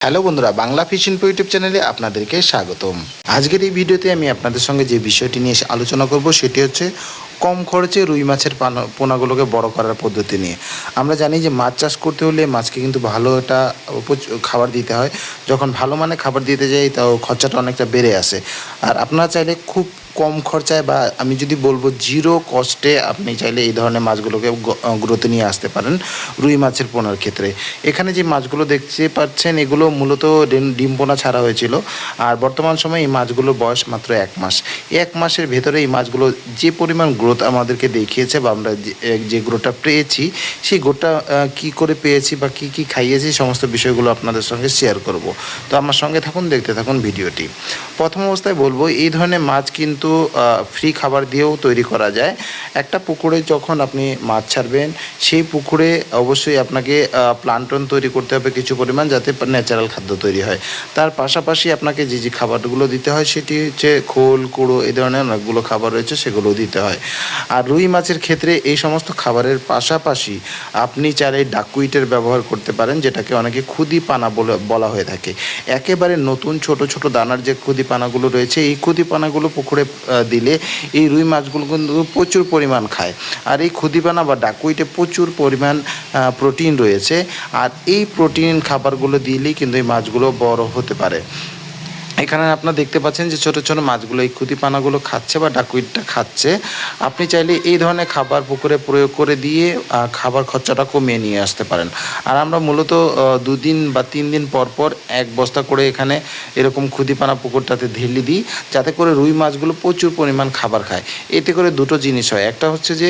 Hello বন্ধুরা, Bangla fishing YouTube চ্যানেলে আপনাদেরকে স্বাগতম। আজকের এই ভিডিওতে আমি আপনাদের সঙ্গে যে বিষয়টি নিয়ে আলোচনা করব, সেটি হচ্ছে কম খরচে রুই মাছের পানা, পোনাগুলোকে বড় করার পদ্ধতি নিয়ে। আমরা জানি যে মাছ চাষ করতে হলে মাছকে কিন্তু ভালো একটা খাবার দিতে হয়। যখন ভালো মানে খাবার দিতে যাই, তাও খরচাটা অনেকটা বেড়ে আসে। আর আপনারা চাইলে খুব কম খরচায় বা আমি যদি বলব জিরো কস্টে আপনি চাইলে এই ধরনের মাছগুলোকে গ্রোথে নিয়ে আসতে পারেন রুই মাছের পোনার ক্ষেত্রে। এখানে যে মাছগুলো দেখতে পাচ্ছেন, এগুলো মূলত ডিম- পোনা ছাড়া হয়েছিল। আর বর্তমান সময়ে এই মাছগুলোর বয়স মাত্র এক মাস। এক মাসের ভেতরে এই মাছগুলো যে পরিমাণ গ্রোথ আমাদেরকে দেখিয়েছে বা আমরা যে- যে গ্রোথটা পেয়েছি, সেই গ্রোথটা কি করে পেয়েছি বা কি কি খাইয়েছি, সমস্ত বিষয়গুলো আপনাদের সঙ্গে শেয়ার করব। তো আমার সঙ্গে থাকুন, দেখতে থাকুন ভিডিওটি। প্রথম অবস্থায় বলব, এই ধরনের মাছ কিন্তু ফ্রি খাবার দিয়েও তৈরি করা যায়। একটা পুকুরে যখন আপনি মাছ ছাড়বেন, সেই পুকুরে অবশ্যই আপনাকে প্লান্টন তৈরি করতে হবে কিছু পরিমাণ যাতে ন্যাচারাল খাদ্য তৈরি হয়। তার পাশাপাশি আপনাকে যে যে খাবারগুলো দিতে হয়, সেটি হচ্ছে খোল, কুড়ো, এই ধরনের অনেকগুলো খাবার রয়েছে সেগুলো দিতে হয়। আর রুই মাছের ক্ষেত্রে এই সমস্ত খাবারের পাশাপাশি আপনি চাইলে ডাকুইটের ব্যবহার করতে পারেন, যেটাকে অনেকে খুদি পানা বলে, বলা হয়ে থাকে। একেবারে নতুন ছোট ছোট দানার যে খুদি পানাগুলো রয়েছে, এই কুদিপানাগুলো পুকুরে দিলে এই রুই মাছগুলো কিন্তু প্রচুর পরিমাণ খায়। আর এই ক্ষুদিপানা বা ডাকুইটে প্রচুর পরিমাণ প্রোটিন রয়েছে। আর এই প্রোটিন খাবারগুলো দিলেই কিন্তু এই মাছগুলো বড় হতে পারে। এখানে আপনারা দেখতে পাচ্ছেন যে ছোট ছোট মাছগুলো, এই খুদিপানাগুলো খাচ্ছে বা ডাকুইটটা খাচ্ছে। আপনি চাইলে এই ধরনের খাবার পুকুরে প্রয়োগ করে দিয়ে খাবার খরচাটা কমিয়ে নিয়ে আসতে পারেন। আর আমরা মূলত দুদিন বা তিন দিন পর পর এক বস্তা করে এখানে এরকম খুদিপানা পুকুরটাতে ঢেলে দিই, যাতে করে রুই মাছগুলো প্রচুর পরিমাণ খাবার খায়। এতে করে দুটো জিনিস হয়। একটা হচ্ছে যে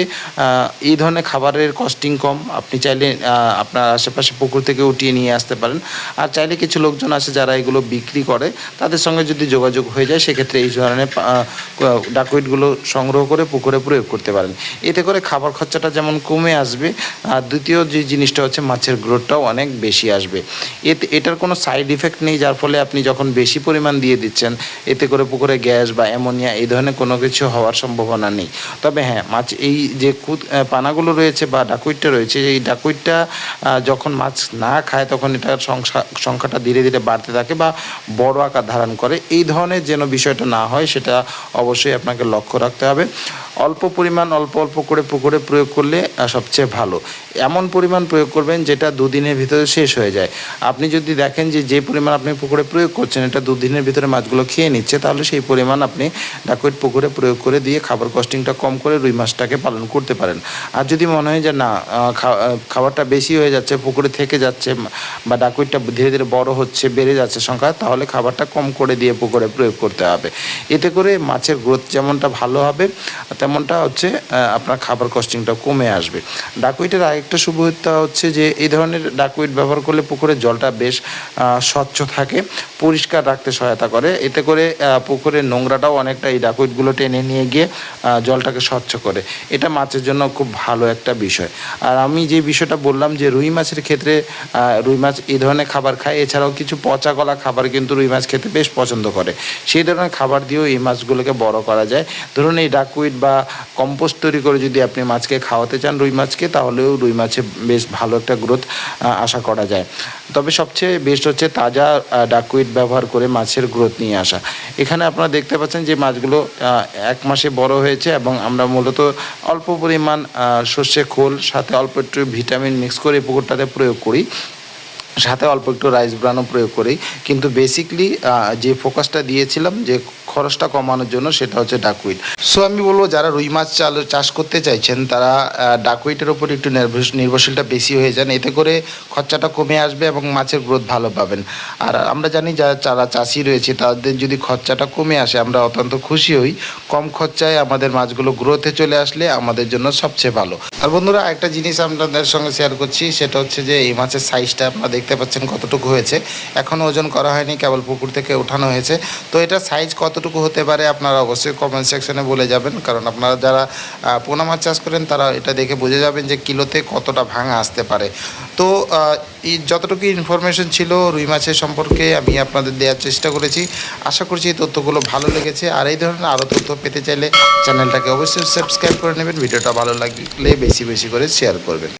এই ধরনের খাবারের কস্টিং কম। আপনি চাইলে আপনার আশেপাশে পুকুর থেকে উঠিয়ে নিয়ে আসতে পারেন। আর চাইলে কিছু লোকজন আছে যারা এগুলো বিক্রি করে, তাদের সঙ্গে যদি যোগাযোগ হয়ে যায় সেক্ষেত্রে এই ধরনের ডাকুইটগুলো সংগ্রহ করে পুকুরে প্রয়োগ করতে পারেন। এতে করে খাবার খরচাটা যেমন কমে আসবে আর দ্বিতীয় যে জিনিসটা হচ্ছে মাছের গ্রোথটাও অনেক বেশি আসবে। এতে এটার কোনো সাইড ইফেক্ট নেই যার ফলে আপনি যখন বেশি পরিমাণ দিয়ে দিচ্ছেন এতে করে পুকুরে গ্যাস বা অ্যামোনিয়া এই ধরনের কোনো কিছু হওয়ার সম্ভাবনা নেই। তবে হ্যাঁ মাছ এই যে আহ, পানাগুলো রয়েছে বা ডাকুইটটা রয়েছে এই ডাকুইটটা যখন মাছ না খায় তখন এটার সংখ্যা সংখ্যাটা ধীরে ধীরে বাড়তে থাকে বা বড় আকার ধারণ করে। এই ধরনের যেন বিষয়টা না হয়, সেটা অবশ্যই আপনাকে লক্ষ্য রাখতে হবে। অল্প পরিমাণ, অল্প অল্প করে পুকুরে প্রয়োগ করলে সবচেয়ে ভালো। এমন পরিমাণ প্রয়োগ করবেন যেটা দুদিনের ভিতরে শেষ হয়ে যায়। আপনি যদি দেখেন যে যে পরিমাণ আপনি পুকুরে প্রয়োগ করছেন, এটা দুদিনের ভিতরে মাছগুলো খেয়ে নিচ্ছে, তাহলে সেই পরিমাণ আপনি ডাকুইট পুকুরে প্রয়োগ করে দিয়ে খাবার কস্টিংটা কম করে রুই মাছটাকে পালন করতে পারেন। আর যদি মনে হয় যে, না খাবারটা বেশি হয়ে যাচ্ছে, পুকুরে থেকে যাচ্ছে, বা ডাকুইটটা ধীরে ধীরে বড় হচ্ছে, বেড়ে যাচ্ছে সংখ্যা, তাহলে খাবারটা কম করে দিয়ে পুকুরে প্রয়োগ করতে হবে। এতে করে মাছের গ্রোথ যেমনটা ভালো হবে তেমনটা হচ্ছে আপনার খাবার কস্টিংটা কমে আসবে। ডাকুইটের আরেকটা সুবিধা হচ্ছে যে, এই ধরনের ডাকুইট ব্যবহার করলে পুকুরের জলটা বেশ স্বচ্ছ থাকে, পরিষ্কার রাখতে সহায়তা করে। এতে করে পুকুরের নোংরাটাও অনেকটা এই ডাকুইটগুলো টেনে নিয়ে গিয়ে জলটাকে স্বচ্ছ করে। এটা মাছের জন্য খুব ভালো একটা বিষয়। আর আমি যে বিষয়টা বললাম যে, রুই মাছের ক্ষেত্রে রুই মাছ এই ধরনের খাবার খায়। এছাড়াও কিছু পচা গলা খাবার কিন্তু রুই মাছ খেতে বেশ পছন্দ করে। সেই ধরনের খাবার দিয়েও এই মাছগুলোকে বড় করা যায়। ধরুন এই ডাকুইট বা কম্পোস্ট তৈরি করে যদি আপনি মাছকে খাওয়াতে চান রুই মাছকে, তাহলেও রুই মাছে বেশ ভালো একটা গ্রোথ আশা করা যায়। তবে সবচেয়ে বেস্ট হচ্ছে তাজা ডাকুইট ব্যবহার করে মাছের গ্রোথ নিয়ে আসা। এখানে আপনারা দেখতে পাচ্ছেন যে মাছগুলো এক মাসে বড় হয়েছে এবং আমরা মূলত অল্প পরিমাণ সর্ষে, খোল, সাথে অল্প একটু ভিটামিন মিক্স করে পুকুরটাতে প্রয়োগ করি। সাথে অল্প একটু রাইস ব্রানও প্রয়োগ করি। কিন্তু বেসিকলি যে ফোকাসটা দিয়েছিলাম যে খরচটা কমানোর জন্য সেটা হচ্ছে ডাকুইট সো আমি বলব যারা রুই মাছ চাল চাষ করতে চাইছেন, তারা ডাকুইটের ওপর একটু নির্ভর- নির্ভরশীলটা বেশি হয়ে যান। এতে করে খরচাটা কমে আসবে এবং মাছের গ্রোথ ভালো পাবেন। আর আমরা জানি যারা যারা চাষি রয়েছে, তাদের যদি খরচাটা কমে আসে, আমরা অত্যন্ত খুশি হই। কম খরচায় আমাদের মাছগুলো গ্রোথে চলে আসলে আমাদের জন্য সবচেয়ে ভালো। আর বন্ধুরা একটা জিনিস আপনাদের সঙ্গে শেয়ার করছি, সেটা হচ্ছে যে এই মাছের সাইজটা আপনারা দেখতে পাচ্ছেন কতটুকু হয়েছে। এখনও ওজন করা হয়নি, কেবল পুকুর থেকে ওঠানো হয়েছে। তো এটা সাইজ কতটুকু হতে পারে আপনারা অবশ্যই কমেন্ট সেকশনে বলে যাবেন। কারণ আপনারা যারা পোনা মাছ চাষ করেন, তারা এটা দেখে বুঝে যাবেন যে কিলোতে কতটা ভাঙা আসতে পারে। তো এই যতটুকু ইনফরমেশন ছিল রুই মাছের সম্পর্কে আমি আপনাদের দেওয়ার চেষ্টা করেছি। আশা করছি এই তথ্যগুলো ভালো লেগেছে। আর এই ধরনের আরও তথ্য পেতে চাইলে চ্যানেলটাকে অবশ্যই সাবস্ক্রাইব করে নেবেন। ভিডিওটা ভালো লাগলে বেশি বেশি করে শেয়ার করবেন।